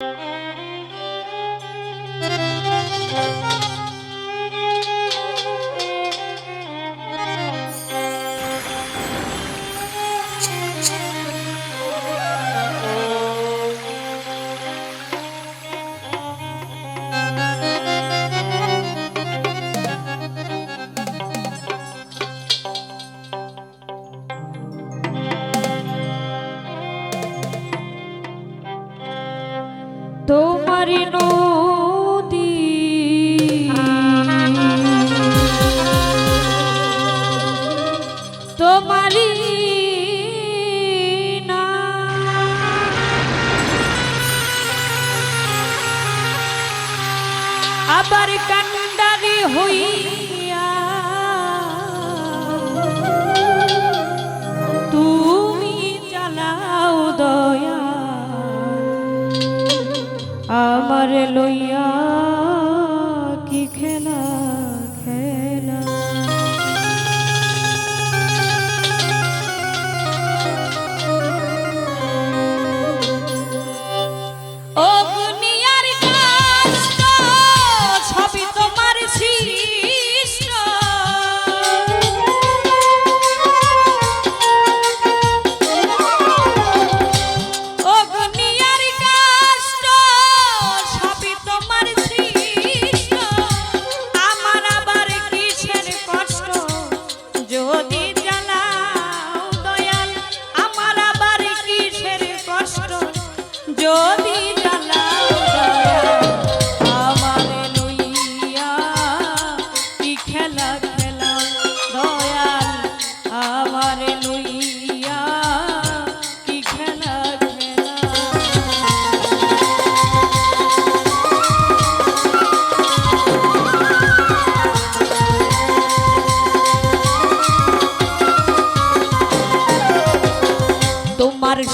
you তোমার নদী। তোমারি আবার কান্দারি হই আমার লইয়া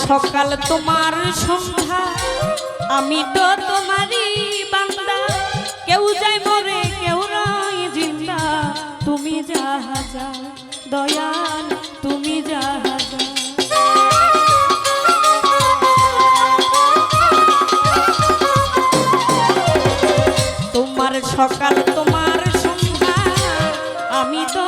সকাল তোমার সন্ধ্যা। আমি তো তোমারই বান্দা। কেউ যাই মরে, কেউ নাই জিন্দা। তুমি যাহা যা দয়াল, তুমি যাহা যা তোমার সকাল তোমার সন্ধ্যা। আমি তো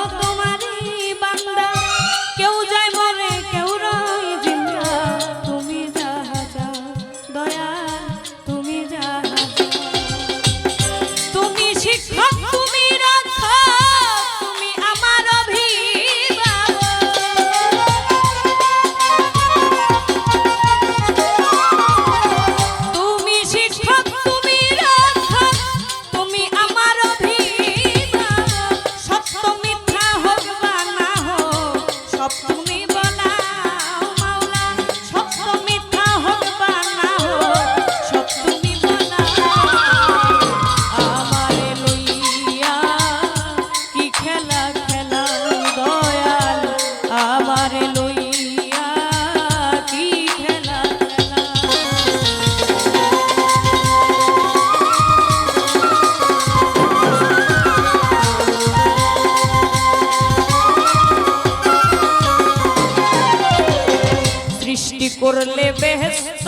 করলে বেহেস্ত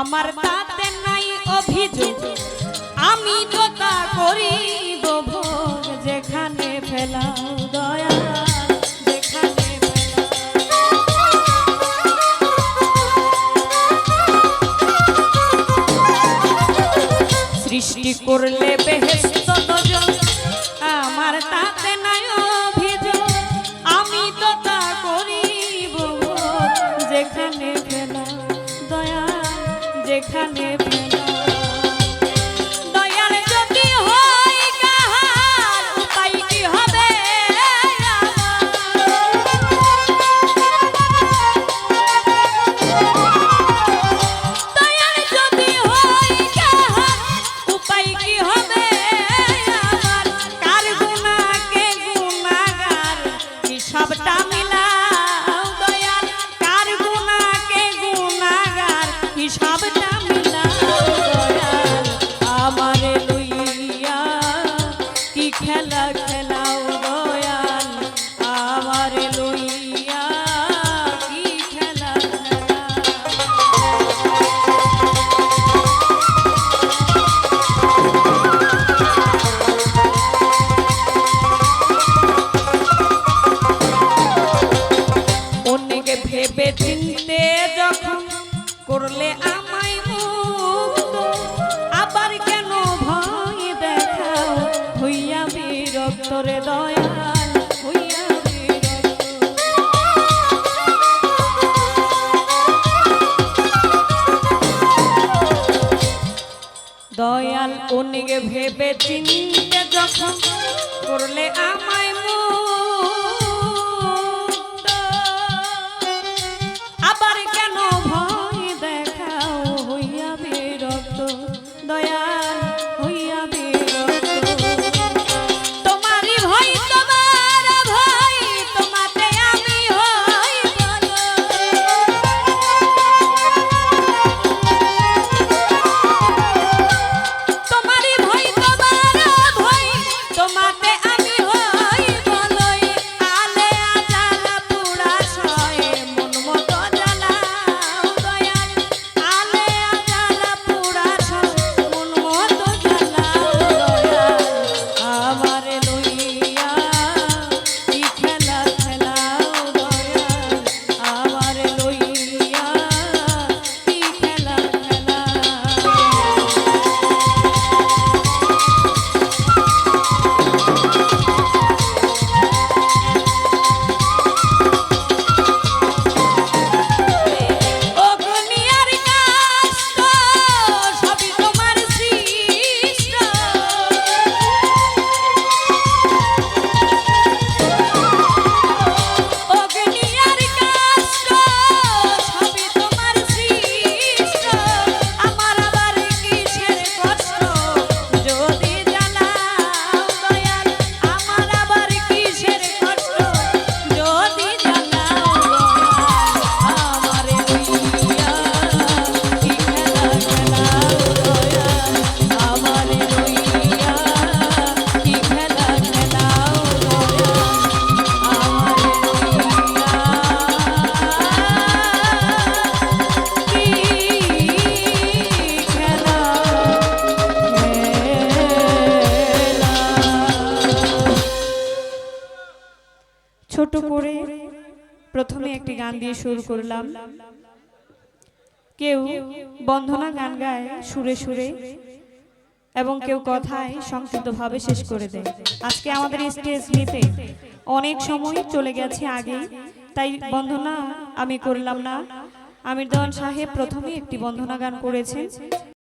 আমার তাতে নাই অভিযোগ আমি তো তা করিব যেখানে ফেলা দয়া সৃষ্টি করলে বেহেস্ত দয়াল হইয়া ভেবে চিনতে যখন করলে আমায় ছোট করে প্রথমে একটি গান দিয়ে শুরু করলাম। কেউ বন্ধনা গান গায় সুরে সুরে এবং কেউ কথায় সংক্ষিপ্তভাবে শেষ করে দেয়। আজকে আমাদের স্টেজ নিতে অনেক সময় চলে গেছে আগে, তাই বন্ধনা আমি করলাম না। আমির দেওয়ান সাহেব প্রথমে একটি বন্ধনা গান করেছেন।